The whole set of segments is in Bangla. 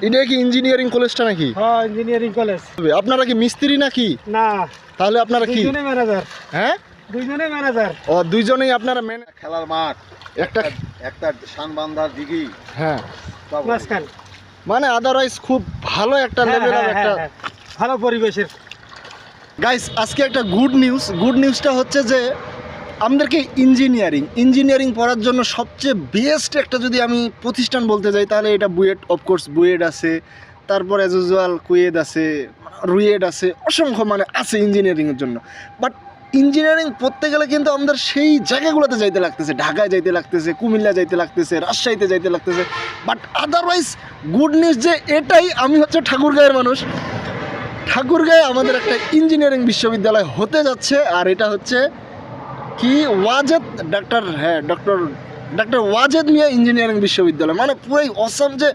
এটা কি ইঞ্জিনিয়ারিং কলেজটা নাকি? হ্যাঁ ইঞ্জিনিয়ারিং কলেজ আপনারা কি মিস্ত্রি নাকি? না। তাহলে আপনারা কি? দুইজনে ম্যানেজার হ্যাঁ? দুইজনে ম্যানেজার ও দুইজনেই আপনারা মেন খেলার মাঠ। একটা একটা সানবান্ধার দিঘি। হ্যাঁ। মাঝখান মানে আদারওয়াইজ খুব ভালো একটা লেভেলের হ্যাঁ, একটা হ্যাঁ, হ্যাঁ। ভালো পরিবেশের। গাইস আজকে একটা গুড নিউজ গুড নিউজটা হচ্ছে যে আমাদেরকে ইঞ্জিনিয়ারিং ইঞ্জিনিয়ারিং পড়ার জন্য সবচেয়ে বেস্ট একটা যদি আমি প্রতিষ্ঠান বলতে যাই, তাহলে এটা বুয়েট অফকোর্স বুয়েট আছে, তারপর অ্যাজ ইউজুয়াল কুয়েদ আছে রুয়েড আছে, অসংখ্য মানে আছে ইঞ্জিনিয়ারিংয়ের জন্য। বাট ইঞ্জিনিয়ারিং পড়তে গেলে কিন্তু আমাদের সেই জায়গাগুলোতে যাইতে লাগতেছে, ঢাকায় যাইতে লাগতেছে, কুমিল্লা যাইতে লাগতেছে, রাজশাহীতে যাইতে লাগতেছে। বাট আদারওয়াইজ গুড নিউজ যে এটাই আমি হচ্ছে ঠাকুরগাঁয়ের মানুষ। ঠাকুরগাঁয়ে আমাদের একটা ইঞ্জিনিয়ারিং বিশ্ববিদ্যালয় হতে যাচ্ছে, আর এটা হচ্ছে কি ওয়াজেদ? ডাক্তার হ্যাঁ ডক্টর ডাক্তার ওয়াজেদ মিয়া ইঞ্জিনিয়ারিং বিশ্ববিদ্যালয়। মানে পুরাই অসম যে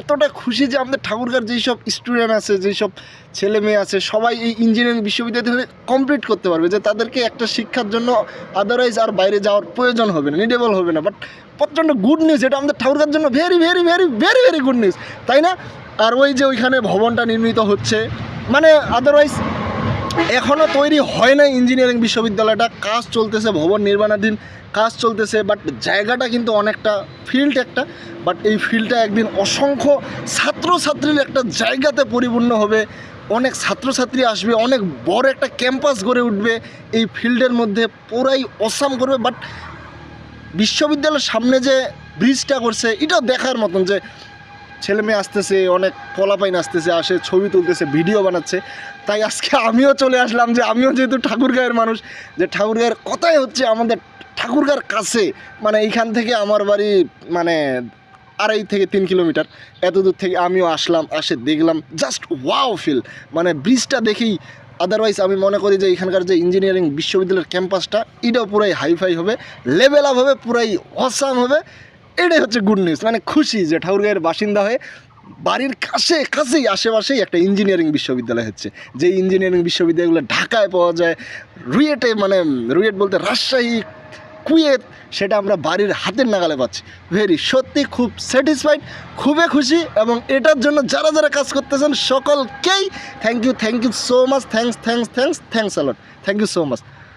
এতটা খুশি যে আমাদের ঠাকুরগাঁর যেই সব স্টুডেন্ট আছে যেই সব ছেলে মেয়ে আছে, সবাই এই ইঞ্জিনিয়ারিং বিশ্ববিদ্যালয় কমপ্লিট করতে পারবে, যে তাদেরকে একটা শিক্ষার জন্য আদারওয়াইজ আর বাইরে যাওয়ার প্রয়োজন হবে না নিডেবল হবে না। বাট প্রচণ্ড গুড নিউজ এটা আমাদের ঠাকুরগাঁর জন্য very very very very very good news তাই না? আর ওই যে ওইখানে ভবনটা নির্মিত হচ্ছে মানে আদারওয়াইজ এখনও তৈরি হয় না ইঞ্জিনিয়ারিং বিশ্ববিদ্যালয়টা। কাজ চলতেছে, ভবন নির্মাণাধীন কাজ চলতেছে বাট জায়গাটা কিন্তু অনেকটা ফিল্ড একটা। বাট এই ফিল্ডটা একদিন অসংখ্য ছাত্রছাত্রীর একটা জায়গাতে পরিপূর্ণ হবে। অনেক ছাত্রছাত্রী আসবে, অনেক বড় একটা ক্যাম্পাস গড়ে উঠবে। এই ফিল্ডের মধ্যে পুরাই অসাম করবে বাট বিশ্ববিদ্যালয়ের সামনে যে ব্রিজটা করছে, এটাও দেখার মতন যে ছেলে মেয়ে আসতেছে, অনেক পোলাপাইন আসতেছে, আসে ছবি তুলতেছে, ভিডিও বানাচ্ছে। তাই আজকে আমিও চলে আসলাম যে আমিও যেহেতু ঠাকুরগাঁয়ের মানুষ, যে ঠাকুরগাঁয়ের কথাই হচ্ছে আমাদের ঠাকুরগাঁর কাছে। মানে এইখান থেকে আমার বাড়ি মানে আড়াই থেকে তিন কিলোমিটার। এত দূর থেকে আমিও আসলাম, আসে দেখলাম জাস্ট ওয়াও ফিল মানে ব্রিজটা দেখেই আদারওয়াইজ আমি মনে করি যে এখানকার যে ইঞ্জিনিয়ারিং বিশ্ববিদ্যালয়ের ক্যাম্পাসটা এটাও পুরাই হাইফাই হবে লেভেল আপ হবে, পুরাই অসাম হবে। এটাই হচ্ছে গুড নিউজ মানে খুশি যে ঠাকুরগাঁয়ের বাসিন্দা হয়ে বাড়ির কাছে, কাছেই, আশেপাশেই একটা ইঞ্জিনিয়ারিং বিশ্ববিদ্যালয় হচ্ছে। যে ইঞ্জিনিয়ারিং বিশ্ববিদ্যালয়গুলো ঢাকায় পাওয়া যায়, রুয়েটে মানে রুয়েট বলতে রাজশাহী, কুয়েত, সেটা আমরা বাড়ির হাতের নাগালে পাচ্ছি। ভেরি সত্যি খুব স্যাটিসফাইড খুবই খুশি এবং এটার জন্য যারা যারা কাজ করতেছেন সকলকেই thank you thank you so much thanks thanks thanks thanks a lot thank you so much